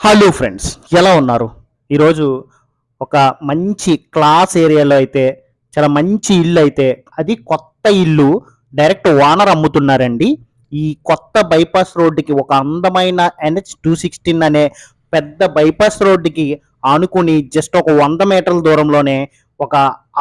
Hello friends ఎలా ఉన్నారు? ఈరోజు ఒక మంచి క్లాస్ ఏరియాలో అయితే చాలా మంచి ఇల్లు అయితే అది కొత్త ఇల్లు డైరెక్ట్ ఓనర్ అమ్ముతున్నారండి. ఈ కొత్త బైపాస్ రోడ్డుకి ఒక అందమైన ఎన్హెచ్ టూ సిక్స్టీన్ అనే పెద్ద బైపాస్ రోడ్డుకి ఆనుకుని జస్ట్ ఒక వంద మీటర్ల దూరంలోనే ఒక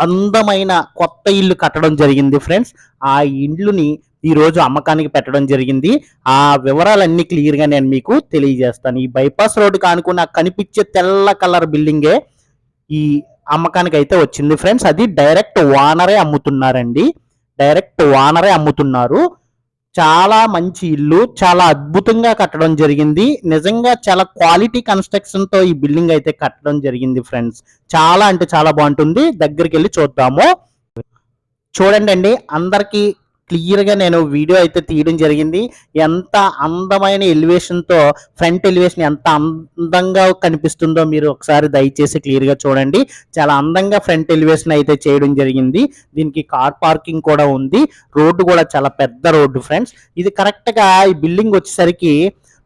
అందమైన కొత్త ఇల్లు కట్టడం జరిగింది ఫ్రెండ్స్ ఆ ఇల్లుని ఈ రోజు అమ్మకానికి పెట్టడం జరిగింది. ఆ వివరాలన్నీ క్లియర్గా నేను మీకు తెలియజేస్తాను. ఈ బైపాస్ రోడ్డు కానుకున్న కనిపించే తెల్ల కలర్ బిల్డింగే ఈ అమ్మకానికి అయితే వచ్చింది ఫ్రెండ్స్. అది డైరెక్ట్ ఓనరే అమ్ముతున్నారండి. డైరెక్ట్ ఓనరే అమ్ముతున్నారు. చాలా మంచి ఇల్లు చాలా అద్భుతంగా కట్టడం జరిగింది. నిజంగా చాలా క్వాలిటీ కన్స్ట్రక్షన్తో ఈ బిల్డింగ్ అయితే కట్టడం జరిగింది ఫ్రెండ్స్. చాలా అంటే చాలా బాగుంటుంది. దగ్గరికి వెళ్ళి చూద్దాము. చూడండి అండి అందరికీ క్లియర్గా నేను వీడియో అయితే తీయడం జరిగింది. ఎంత అందమైన ఎలివేషన్తో ఫ్రంట్ ఎలివేషన్ ఎంత అందంగా కనిపిస్తుందో మీరు ఒకసారి దయచేసి క్లియర్గా చూడండి. చాలా అందంగా ఫ్రంట్ ఎలివేషన్ అయితే చేయడం జరిగింది. దీనికి కార్ పార్కింగ్ కూడా ఉంది. రోడ్డు కూడా చాలా పెద్ద రోడ్డు ఫ్రెండ్స్. ఇది కరెక్ట్గా ఈ బిల్డింగ్ వచ్చేసరికి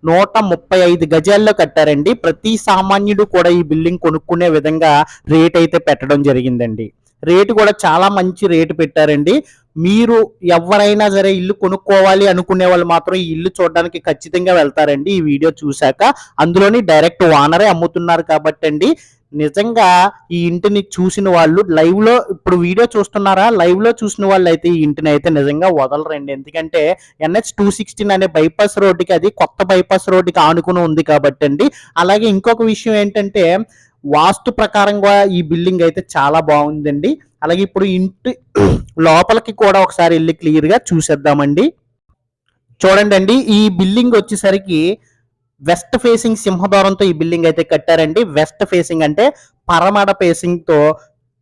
నూట ముప్పై ఐదు గజాల్లో కట్టారండి. ప్రతి సామాన్యుడు కూడా ఈ బిల్డింగ్ కొనుక్కునే విధంగా రేట్ అయితే పెట్టడం జరిగిందండి. రేటు కూడా చాలా మంచి రేటు పెట్టారండి. మీరు ఎవరైనా సరే ఇల్లు కొనుక్కోవాలి అనుకునే వాళ్ళు మాత్రం ఈ ఇల్లు చూడడానికి ఖచ్చితంగా వెళ్తారండి ఈ వీడియో చూశాక. అందులోని డైరెక్ట్ ఓనరే అమ్ముతున్నారు కాబట్టి అండి నిజంగా ఈ ఇంటిని చూసిన వాళ్ళు లైవ్లో ఇప్పుడు వీడియో చూస్తున్నారా? లైవ్లో చూసిన వాళ్ళు అయితే ఈ ఇంటిని అయితే నిజంగా వదలరండి. ఎందుకంటే ఎన్హెచ్ టూ సిక్స్టీన్ అనే బైపాస్ రోడ్డుకి అది కొత్త బైపాస్ రోడ్డుకి ఆనుకుని ఉంది కాబట్టి అండి అలాగే ఇంకొక విషయం ఏంటంటే వాస్తు ప్రకారంగా ఈ బిల్డింగ్ అయితే చాలా బాగుందండి. అలాగే ఇప్పుడు ఇంటి లోపలికి కూడా ఒకసారి వెళ్ళి క్లియర్గా చూసేద్దామండి. చూడండి అండి ఈ బిల్డింగ్ వచ్చేసరికి వెస్ట్ ఫేసింగ్ సింహద్వారంతో ఈ బిల్డింగ్ అయితే కట్టారండి. వెస్ట్ ఫేసింగ్ అంటే పరమడ ఫేసింగ్తో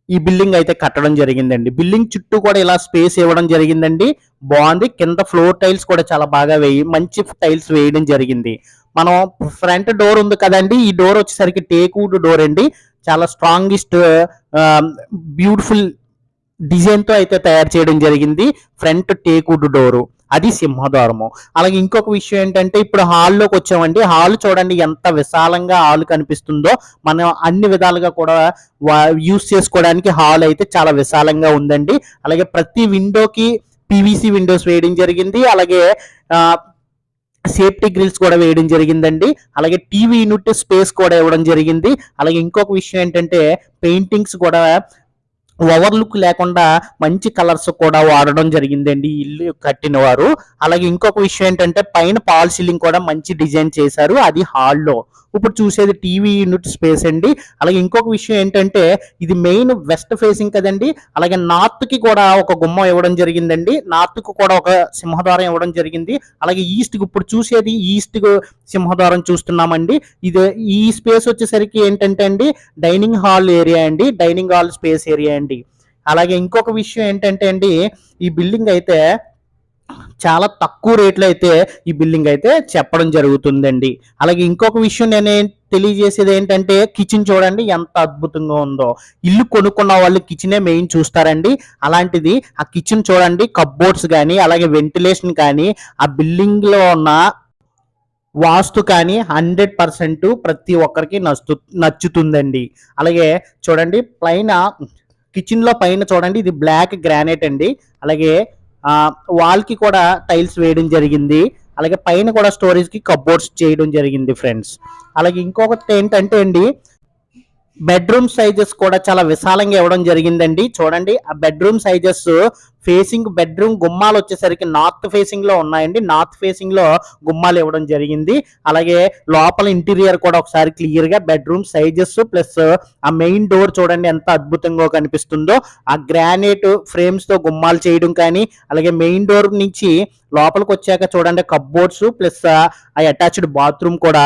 ఈ బిల్డింగ్ అయితే కట్టడం జరిగిందండి. బిల్డింగ్ చుట్టూ కూడా ఇలా స్పేస్ ఇవ్వడం జరిగిందండి. బాగుంది. కింద ఫ్లోర్ టైల్స్ కూడా చాలా బాగా వేయి మంచి టైల్స్ వేయడం జరిగింది. మనం ఫ్రంట్ డోర్ ఉంది కదండి ఈ డోర్ వచ్చేసరికి టేక్వుడ్ డోర్ అండి. చాలా స్ట్రాంగెస్ట్ బ్యూటిఫుల్ డిజైన్తో అయితే తయారు చేయడం జరిగింది ఫ్రంట్ టేక్వుడ్ డోరు. అది సింహద్వారము. అలాగే ఇంకొక విషయం ఏంటంటే ఇప్పుడు హాల్లోకి వచ్చామండి. హాల్ చూడండి ఎంత విశాలంగా హాల్ కనిపిస్తుందో. మనం అన్ని విధాలుగా కూడా యూస్ చేసుకోవడానికి హాల్ అయితే చాలా విశాలంగా ఉందండి. అలాగే ప్రతి విండోకి పీవీసీ విండోస్ వేయడం జరిగింది. అలాగే సేఫ్టీ గ్రిల్స్ కూడా వేయడం జరిగిందండి. అలాగే టీవీ యూనిట్ స్పేస్ కూడా ఇవ్వడం జరిగింది. అలాగే ఇంకొక విషయం ఏంటంటే పెయింటింగ్స్ కూడా ఓవర్ లుక్ లేకుండా మంచి కలర్స్ కూడా వాడడం జరిగిందండి ఇల్లు కట్టిన వారు అలాగే ఇంకొక విషయం ఏంటంటే పైన పాల్ సీలింగ్ కూడా మంచి డిజైన్ చేశారు. అది హాల్లో. ఇప్పుడు చూసేది టీవీ యూనిట్ స్పేస్ అండి. అలాగే ఇంకొక విషయం ఏంటంటే ఇది మెయిన్ వెస్ట్ ఫేసింగ్ కదండి. అలాగే నార్త్కి కూడా ఒక గుమ్మం ఇవ్వడం జరిగిందండి. నార్త్కు కూడా ఒక సింహద్వారం ఇవ్వడం జరిగింది. అలాగే ఈస్ట్కి ఇప్పుడు చూసేది ఈస్ట్ సింహద్వారం చూస్తున్నామండి. ఇది ఈ స్పేస్ వచ్చేసరికి ఏంటంటే అండి డైనింగ్ హాల్ ఏరియా అండి. డైనింగ్ హాల్ స్పేస్ ఏరియా అండి. అలాగే ఇంకొక విషయం ఏంటంటే అండి ఈ బిల్డింగ్ అయితే చాలా తక్కువ రేట్లో అయితే ఈ బిల్డింగ్ అయితే చెప్పడం జరుగుతుందండి. అలాగే ఇంకొక విషయం నేను తెలియజేసేది ఏంటంటే కిచెన్ చూడండి ఎంత అద్భుతంగా ఉందో. ఇల్లు కొనుక్కున్న వాళ్ళు కిచెనే మెయిన్ చూస్తారండి. అలాంటిది ఆ కిచెన్ చూడండి కప్బోర్డ్స్ కానీ అలాగే వెంటిలేషన్ కానీ ఆ బిల్డింగ్లో ఉన్న వాస్తు కానీ హండ్రెడ్ పర్సెంట్ ప్రతి ఒక్కరికి నచ్చు నచ్చుతుందండి. అలాగే చూడండి పైన కిచెన్లో పైన చూడండి ఇది బ్లాక్ గ్రానైట్ అండి. అలాగే వాల్కి కూడా టైల్స్ వేయడం జరిగింది. అలాగే పైన కూడా స్టోరేజ్కి కప్బోర్డ్స్ చేయడం జరిగింది ఫ్రెండ్స్ అలాగే ఇంకొకటి ఏంటంటే అండి బెడ్రూమ్ సైజెస్ కూడా చాలా విశాలంగా ఇవ్వడం జరిగిందండి. చూడండి ఆ బెడ్రూమ్ సైజెస్ ఫేసింగ్ బెడ్రూమ్ గుమ్మాలు వచ్చేసరికి నార్త్ ఫేసింగ్లో ఉన్నాయండి. నార్త్ ఫేసింగ్లో గుమ్మాలు ఇవ్వడం జరిగింది. అలాగే లోపల ఇంటీరియర్ కూడా ఒకసారి క్లియర్గా బెడ్రూమ్ సైజెస్ ప్లస్ ఆ మెయిన్ డోర్ చూడండి ఎంత అద్భుతంగా కనిపిస్తుందో. ఆ గ్రానైట్ ఫ్రేమ్స్తో గుమ్మాలు చేయడం కానీ అలాగే మెయిన్ డోర్ నుంచి లోపలికి వచ్చాక చూడండి కప్బోర్డ్స్ ప్లస్ ఆ అటాచ్డ్ బాత్రూమ్ కూడా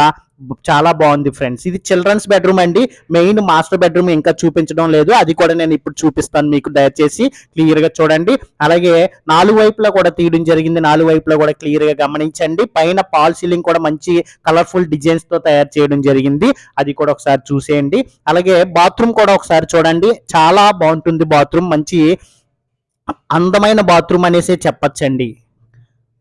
చాలా బాగుంది ఫ్రెండ్స్. ఇది చిల్డ్రన్స్ బెడ్రూమ్ అండి. మెయిన్ మాస్టర్ బెడ్రూమ్ ఇంకా చూపించడం లేదు. అది కూడా నేను ఇప్పుడు చూపిస్తాను మీకు దయచేసి క్లియర్గా చూడండి. అలాగే నాలుగు వైపులా కూడా తీయడం జరిగింది. నాలుగు వైపులా కూడా క్లియర్గా గమనించండి. పైన పాల్ సీలింగ్ కూడా మంచి కలర్ఫుల్ డిజైన్స్తో తయారు చేయడం జరిగింది. అది కూడా ఒకసారి చూసేయండి. అలాగే బాత్రూమ్ కూడా ఒకసారి చూడండి. చాలా బాగుంటుంది బాత్రూమ్. మంచి అందమైన బాత్రూమ్ అనేసి చెప్పచ్చండి.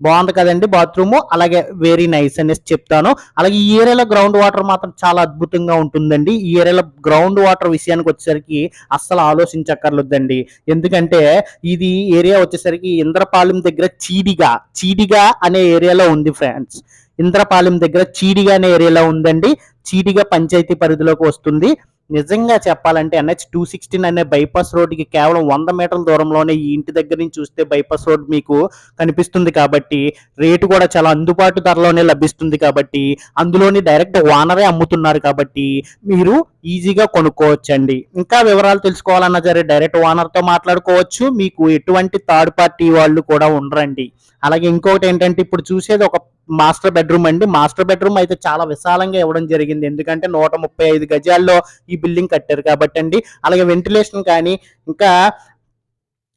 బాగుంది కదండి బాత్రూమ్. అలాగే వెరీ నైస్ అనేసి చెప్తాను. అలాగే ఈ ఏరియాలో గ్రౌండ్ వాటర్ మాత్రం చాలా అద్భుతంగా ఉంటుందండి. ఈ ఏరియాలో గ్రౌండ్ వాటర్ విషయానికి వచ్చేసరికి అస్సలు ఆలోచించక్కర్లేదండి. ఎందుకంటే ఇది ఏరియా వచ్చేసరికి ఇంద్రపాలెం దగ్గర చీడిగా చీడిగా అనే ఏరియాలో ఉంది ఫ్రెండ్స్ ఇంద్రపాలెం దగ్గర చీడిగా అనే ఏరియాలో ఉందండి. చీడిగా పంచాయతీ పరిధిలోకి వస్తుంది. నిజంగా చెప్పాలంటే ఎన్హెచ్ టూ సిక్స్టీన్ అనే బైపాస్ రోడ్డుకి కేవలం వంద మీటర్ల దూరంలోనే ఈ ఇంటి దగ్గర నుంచి చూస్తే బైపాస్ రోడ్ మీకు కనిపిస్తుంది కాబట్టి రేటు కూడా చాలా అందుబాటు ధరలోనే లభిస్తుంది కాబట్టి అందులోని డైరెక్ట్ ఓనరే అమ్ముతున్నారు కాబట్టి మీరు ఈజీగా కొనుక్కోవచ్చండి. ఇంకా వివరాలు తెలుసుకోవాలన్నా సరే డైరెక్ట్ ఓనర్తో మాట్లాడుకోవచ్చు. మీకు ఎటువంటి థర్డ్ పార్టీ వాళ్ళు కూడా ఉండరండి. అలాగే ఇంకొకటి ఏంటంటే ఇప్పుడు చూసేది ఒక మాస్టర్ బెడ్రూమ్ అండి. మాస్టర్ బెడ్రూమ్ అయితే చాలా విశాలంగా ఇవ్వడం జరిగింది. ఎందుకంటే నూట ముప్పై ఐదు గజాల్లో ఈ బిల్డింగ్ కట్టారు కాబట్టి అండి అలాగే వెంటిలేషన్ కానీ ఇంకా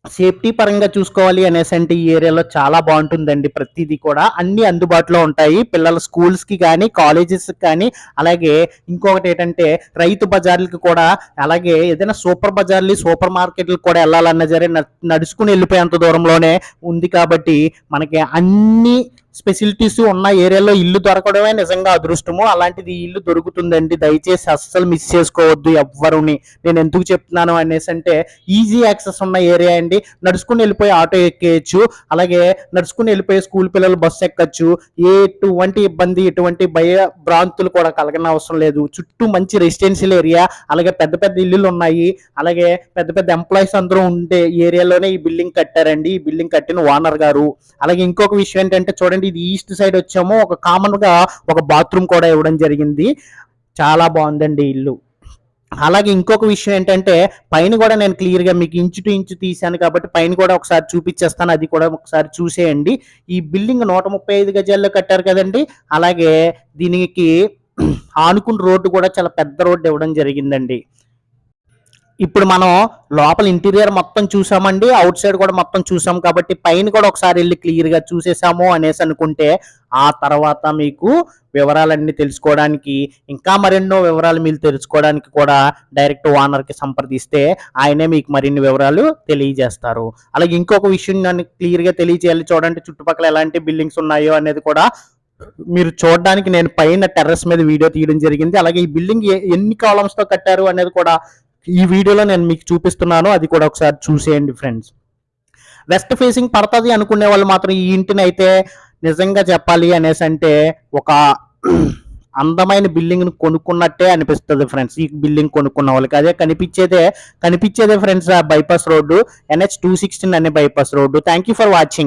సేఫ్టీ పరంగా చూసుకోవాలి అనేసి అంటే ఈ ఏరియాలో చాలా బాగుంటుందండి. ప్రతిదీ కూడా అన్ని అందుబాటులో ఉంటాయి. పిల్లల స్కూల్స్కి కానీ కాలేజెస్కి కానీ అలాగే ఇంకొకటి ఏంటంటే రైతు బజార్లకి కూడా అలాగే ఏదైనా సూపర్ బజార్లు సూపర్ మార్కెట్లకు కూడా వెళ్ళాలన్నా సరే న- నడుచుకుని వెళ్ళిపోయేంత దూరంలోనే ఉంది కాబట్టి మనకి అన్ని ఫెసిలిటీస్ ఉన్న ఏరియాలో ఇల్లు దొరకడమే నిజంగా అదృష్టము. అలాంటిది ఇల్లు దొరుకుతుందండి. దయచేసి అస్సలు మిస్ చేసుకోవద్దు ఎవ్వరుని. నేను ఎందుకు చెప్తున్నాను అనేసి అంటే ఈజీ యాక్సెస్ ఉన్న ఏరియా అండి. నడుచుకుని వెళ్ళిపోయి ఆటో ఎక్కేయచ్చు. అలాగే నడుచుకుని వెళ్ళిపోయి స్కూల్ పిల్లలు బస్సు ఎక్కచ్చు. ఎటువంటి ఇబ్బంది ఎటువంటి భయ భ్రాంతులు కూడా కలగని అవసరం లేదు. చుట్టూ మంచి రెసిడెన్షియల్ ఏరియా అలాగే పెద్ద పెద్ద ఇల్లులు ఉన్నాయి. అలాగే పెద్ద పెద్ద ఎంప్లాయీస్ అందరూ ఉండే ఏరియాలోనే ఈ బిల్డింగ్ కట్టారండి. ఈ బిల్డింగ్ కట్టిన ఓనర్ గారు. అలాగే ఇంకొక విషయం ఏంటంటే చూడండి ఇది ఈస్ట్ సైడ్ వచ్చాము ఒక కామన్గా ఒక బాత్రూమ్ కూడా ఇవ్వడం జరిగింది. చాలా బాగుందండి ఇల్లు. అలాగే ఇంకొక విషయం ఏంటంటే పైన కూడా నేను క్లియర్గా మీకు ఇంచు టు ఇంచు తీశాను కాబట్టి పైన కూడా ఒకసారి చూపించేస్తాను అది కూడా ఒకసారి చూసేయండి. ఈ బిల్డింగ్ నూట ముప్పై ఐదు గజాల్లో కట్టారు కదండి అలాగే దీనికి ఆనుకున్న రోడ్డు కూడా చాలా పెద్ద రోడ్డు ఇవ్వడం జరిగిందండి. ఇప్పుడు మనం లోపల ఇంటీరియర్ మొత్తం చూసామండి అవుట్ సైడ్ కూడా మొత్తం చూసాం కాబట్టి పైన కూడా ఒకసారి వెళ్ళి క్లియర్గా చూసేసాము అనేసి అనుకుంటే ఆ తర్వాత మీకు వివరాలన్నీ తెలుసుకోవడానికి ఇంకా మరెన్నో వివరాలు మీరు తెలుసుకోవడానికి కూడా డైరెక్ట్ ఓనర్కి సంప్రదిస్తే ఆయనే మీకు మరిన్ని వివరాలు తెలియజేస్తారు. అలాగే ఇంకొక విషయం నన్ను క్లియర్గా తెలియజేయాలి. చూడండి చుట్టుపక్కల ఎలాంటి బిల్డింగ్స్ ఉన్నాయో అనేది కూడా మీరు చూడడానికి నేను పైన టెర్రస్ మీద వీడియో తీయడం జరిగింది. అలాగే ఈ బిల్డింగ్ ఏ- ఎన్ని కాలమ్స్తో కట్టారు అనేది కూడా ఈ వీడియోలో నేను మీకు చూపిస్తున్నాను అది కూడా ఒకసారి చూసేయండి ఫ్రెండ్స్ వెస్ట్ ఫేసింగ్ పడుతుంది అనుకునే వాళ్ళు మాత్రం ఈ ఇంటిని అయితే నిజంగా చెప్పాలి అనేసి అంటే ఒక అందమైన బిల్డింగ్ని కొనుక్కున్నట్టే అనిపిస్తుంది ఫ్రెండ్స్ ఈ బిల్డింగ్ కొనుక్కున్న వాళ్ళకి. అదే కనిపించేదే కనిపించేదే ఫ్రెండ్స్ ఆ bypass road NH two sixteen అనే bypass road. Thank you for watching